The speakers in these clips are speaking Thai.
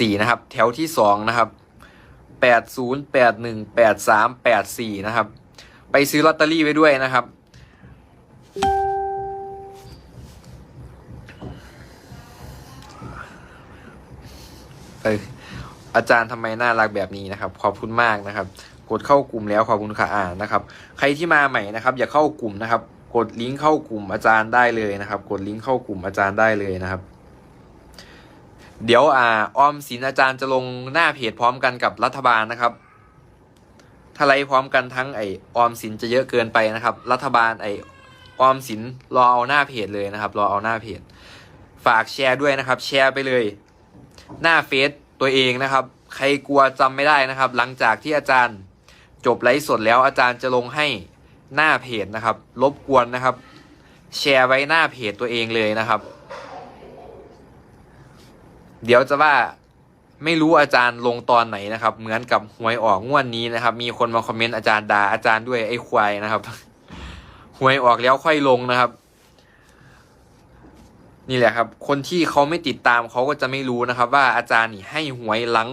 สี่นะครับ แถวที่สองนะครับแปดศูนย์แปดหนึ่งแปดสามแปดสี่นะครับ ไปซื้อลอตเตอรี่ไว้ด้วยนะครับ เอออาจารย์ทำไมน่ารักแบบนี้นะครับ ขอบคุณมากนะครับ กดเข้ากลุ่มแล้วขอบคุณค่ะอ่านนะครับ ใครที่มาใหม่นะครับ อย่าเข้ากลุ่มนะครับ กดลิงก์เข้ากลุ่มอาจารย์ได้เลยนะครับ กดลิงก์เข้ากลุ่มอาจารย์ได้เลยนะครับ เดี๋ยวอ่าออมสินอาจารย์จะลงหน้าเพจพร้อมกันกับรัฐบาลนะครับ ถ้าไลฟ์พร้อมกันทั้งไอออมสินจะเยอะเกินไปนะครับ รัฐบาลไอออมสินรอเอาหน้าเพจเลยนะครับ รอเอาหน้าเพจ ฝากแชร์ด้วยนะครับ แชร์ไปเลย หน้าเฟซตัวเองนะครับ ใครกลัวจำไม่ได้นะครับ หลังจากที่อาจารย์จบไลฟ์สดแล้วอาจารย์จะลงให้หน้าเพจนะครับรบกวนนะครับ แชร์ไว้หน้าเพจตัวเองเลยนะครับ เดี๋ยวจะว่าไม่รู้อาจารย์ลงตอนไหนนะครับ เหมือนกับหวยออกงวดนี้นะครับ มีคนมาคอมเมนต์อาจารย์ด่าอาจารย์ด้วยไอ้ควายนะครับหวยออกแล้วค่อยลงนะครับ นี่แหละครับ คนที่เขาไม่ติดตามเขาก็จะไม่รู้นะครับ ว่าอาจารย์นี่ให้หวยหลัง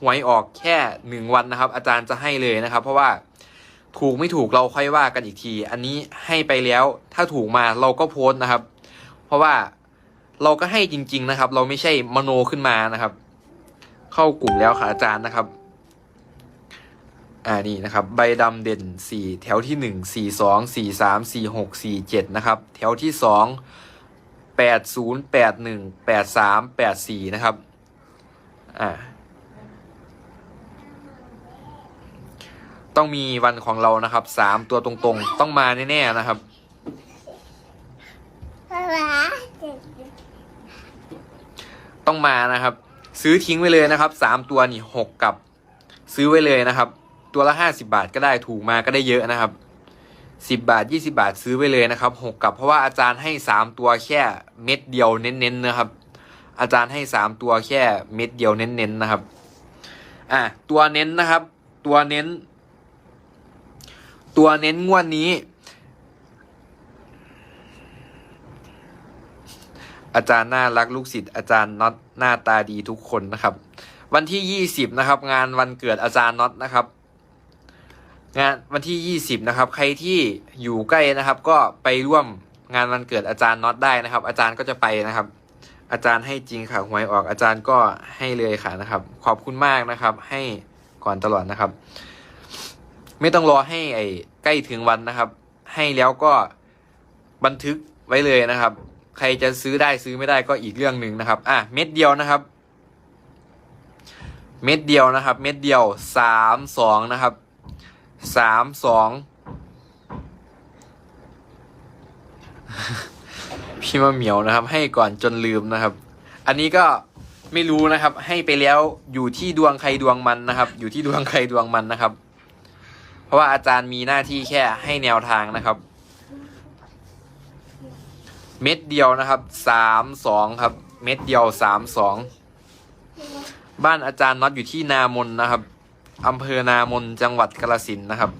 หวยออกแค่หนึ่งวันนะครับ อาจารย์จะให้เลยนะครับ เพราะว่าถูกไม่ถูกเราค่อยว่ากันอีกที อันนี้ให้ไปแล้ว ถ้าถูกมาเราก็โพสต์นะครับ เพราะว่า เราก็ให้จริง ๆนะครับ เราไม่ใช่มโนขึ้นมานะครับ เข้ากลุ่มแล้วค่ะอาจารย์นะครับ อ่านี่นะครับ ใบดำเด่นสี่แถวที่หนึ่งสี่สองสี่สามสี่หกสี่เจ็ดนะครับ แถวที่สองแปดศูนย์แปดหนึ่งแปดสามแปดสี่นะครับ อ่าต้องมีวันของเรานะครับสามตัวตรงๆ ต้องมาแน่ๆนะครับ ต้องมานะครับ ซื้อทิ้งไว้เลยนะครับสามตัวนี่หกกับ ซื้อไว้เลยนะครับ ตัวละห้าสิบาทก็ได้ถูกมาก็ได้เยอะนะครับสิบบาทยี่สิบาทซื้อไว้เลยนะครับหกกับเพราะว่าอาจารย์ให้สามตัวแค่เม็ดเดียวเน้นๆนะครับ อาจารย์ให้สามตัวแค่เม็ดเดียวเน้นๆนะครับอะตัวเน้นนะครับ ตัวเน้น ตัวเน้นงวดนี้ อาจารย์น่ารักลูกศิษย์อาจารย์น็อตหน้าตาดีทุกคนนะครับ วันที่ยี่สิบนะครับ งานวันเกิดอาจารย์น็อตนะครับ งานวันที่20นะครับ ใครที่อยู่ใกล้นะครับ ก็ไปร่วมงานวันเกิดอาจารย์น็อตได้นะครับ อาจารย์ก็จะไปนะครับ อาจารย์ให้จริงค่ะหวยออกอาจารย์ก็ให้เลยค่ะนะครับ ขอบคุณมากนะครับ ให้ก่อนตลอดนะครับ ไม่ต้องรอให้ไอ้ใกล้ถึงวันนะครับ ให้แล้วก็บันทึกไว้เลยนะครับ ใครจะซื้อได้ซื้อไม่ได้ก็อีกเรื่องหนึ่งนะครับอะเม็ดเดียวนะครับ เม็ดเดียวนะครับ เม็ดเดียวสามสองนะครับสามสองพี่มะเหมียวนะครับ ให้ก่อนจนลืมนะครับ อันนี้ก็ไม่รู้นะครับ ให้ไปแล้วอยู่ที่ดวงใครดวงมันนะครับ อยู่ที่ดวงใครดวงมันนะครับ เพราะว่าอาจารย์มีหน้าที่แค่ให้แนวทางนะครับ เม็ดเดียวนะครับสามสองครับ เม็ดเดียวสามสองบ้านอาจารย์น็อตอยู่ที่นามนนะครับอำเภอนามนจังหวัดกาฬสินนะครับ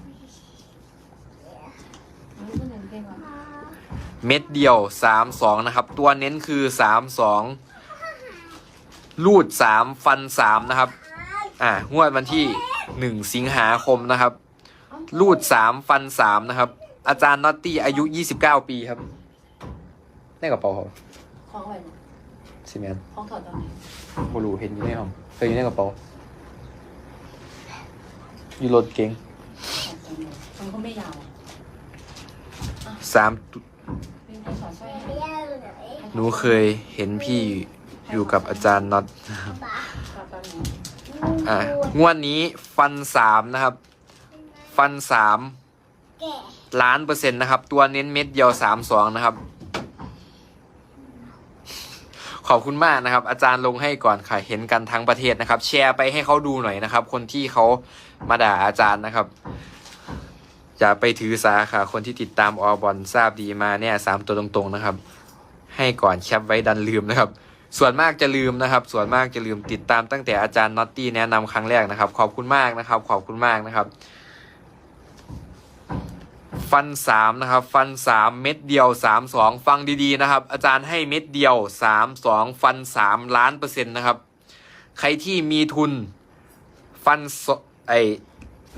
เม็ดเดียวสามสองนะครับ ตัวเน้นคือสามสองลูดสามฟันสามนะครับ อ่างวดวันที่หนึ่งสิงหาคมนะครับลูดสามฟันสามนะครับ อาจารย์น็อตตี้อายุยี่สิบเก้าปีครับ ได้กระเป๋าครับคล้องไว้บ่ซีเมนคล้องถอดตอนไหนบรูเห็นอยู่ในห้องเคยอยู่ในกระเป๋าอยู่รถเก๋งถอดตอนไหนมันก็ไม่ยาวอะสามเป็นที่สอดสร้อยให้หนูเคยเห็นพี่อยู่กับอาจารย์น็อตถอดตอนไหนอะงวดนี้ฟันสามนะครับ ฟันสามล้านเปอร์เซ็นต์นะครับ ตัวเน้นเม็ดเดียวสามสองนะครับ ขอบคุณมากนะครับ อาจารย์ลงให้ก่อนค่ะเห็นกันทั้งประเทศนะครับ แชร์ไปให้เขาดูหน่อยนะครับ คนที่เขามาด่าอาจารย์นะครับอย่าไปถือสาค่ะ คนที่ติดตามออบอลทราบดีมาเนี่ยสามตัวตรงๆนะครับ ให้ก่อนแคปไว้ดันลืมนะครับ ส่วนมากจะลืมนะครับ ส่วนมากจะลืมติดตามตั้งแต่อาจารย์น็อตตี้แนะนำครั้งแรกนะครับ ขอบคุณมากนะครับ ขอบคุณมากนะครับ ฟันสามนะครับ ฟันสามเม็ดเดียวสามสองฟังดีๆนะครับ อาจารย์ให้เม็ดเดียวสามสองฟันสามล้านเปอร์เซ็นต์นะครับ ใครที่มีทุนฟันไอ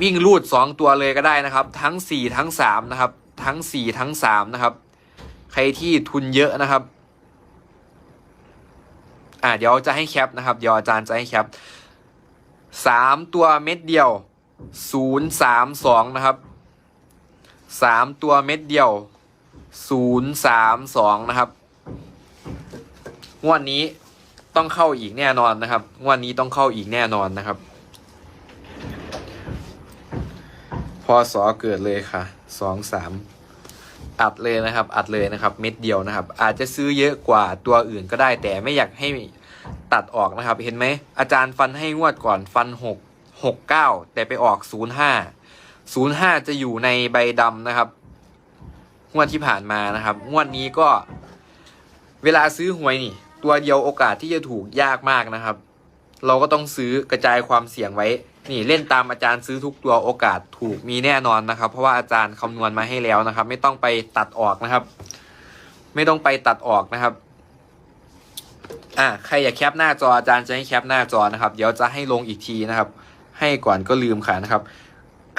วิ่งรูดสองตัวเลยก็ได้นะครับ ทั้งสี่ทั้งสามนะครับ ทั้งสี่ทั้งสามนะครับ ใครที่ทุนเยอะนะครับอ่าเดี๋ยวจะให้แคปนะครับเดี๋ยวอาจารย์จะให้แคปสามตัวเม็ดเดียวศูนย์สามสองนะครับ สามตัวเม็ดเดียวศูนย์สามสองนะครับงวดนี้ต้องเข้าอีกแน่นอนนะครับงวดนี้ต้องเข้าอีกแน่นอนนะครับ พอสอเกิดเลยค่ะสองสามอัดเลยนะครับ อัดเลยนะครับ เม็ดเดียวนะครับ อาจจะซื้อเยอะกว่าตัวอื่นก็ได้ แต่ไม่อยากให้ตัดออกนะครับ เห็นไหมอาจารย์ฟันให้งวดก่อนฟันหกหกเก้าแต่ไปออกศูนย์ห้า ศูนย์ห้าจะอยู่ในใบดำนะครับ งวดที่ผ่านมานะครับ งวดนี้ก็ เวลาซื้อหวยนี่ ตัวเดียวโอกาสที่จะถูกยากมากนะครับ เราก็ต้องซื้อกระจายความเสี่ยงไว้ นี่เล่นตามอาจารย์ซื้อทุกตัวโอกาสถูกมีแน่นอนนะครับ เพราะว่าอาจารย์คำนวณมาให้แล้วนะครับ ไม่ต้องไปตัดออกนะครับ ไม่ต้องไปตัดออกนะครับอะใครอยากแคปหน้าจออาจารย์จะให้แคปหน้าจอนะครับ เดี๋ยวจะให้ลงอีกทีนะครับ ให้ก่อนก็ลืมค่ะนะครับ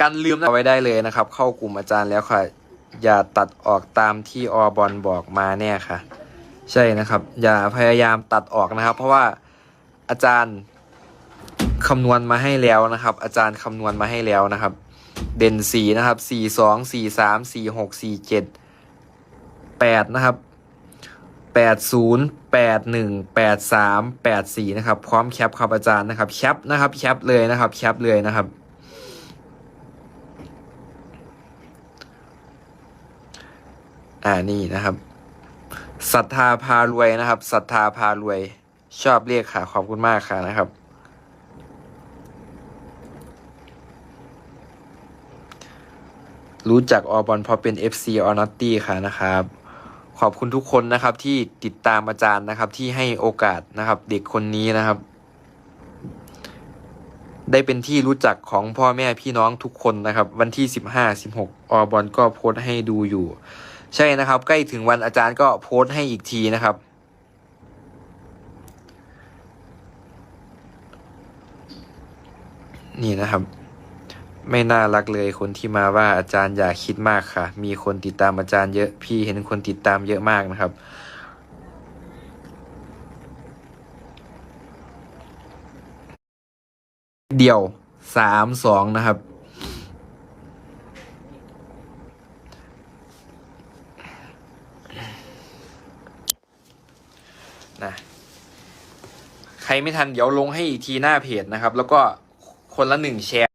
การลืมเอาไว้ได้เลยนะครับ เข้ากลุ่มอาจารย์แล้วค่ะ อย่าตัดออกตามที่อบอลบอกมาแน่ค่ะ ใช่นะครับ อย่าพยายามตัดออกนะครับ เพราะว่าอาจารย์คำนวณมาให้แล้วนะครับ อาจารย์คำนวณมาให้แล้วนะครับ เด่นสีนะครับสี่สองสี่สามสี่หกสี่เจ็ดแปดนะครับแปดศูนย์แปดหนึ่งแปดสามแปดสี่นะครับ พร้อมแคปครับอาจารย์นะครับแคปนะครับแคปเลยนะครับแคปเลยนะครับ อ่านี่นะครับศรัทธาพารวยนะครับศรัทธาพารวย ชอบเรียกค่ะ ขอบคุณมากค่ะนะครับ รู้จักออบอลเพราะเป็น FC ออนอตตี้ค่ะนะครับ ขอบคุณทุกคนนะครับที่ติดตามอาจารย์นะครับ ที่ให้โอกาสนะครับ เด็กคนนี้นะครับ ได้เป็นที่รู้จักของพ่อแม่พี่น้องทุกคนนะครับ วันที่สิบห้าสิบหกอบอลก็โพสต์ให้ดูอยู่ ใช่นะครับ ใกล้ถึงวันอาจารย์ก็โพสต์ให้อีกทีนะครับ นี่นะครับ ไม่น่ารักเลยคนที่มาว่าอาจารย์อย่าคิดมากค่ะ มีคนติดตามอาจารย์เยอะพี่เห็นคนติดตามเยอะมากนะครับเดี่ยวสามสองนะครับ ใครไม่ทันเดี๋ยวลงให้อีกทีหน้าเพจนะครับ แล้วก็คนละหนึ่งแชร์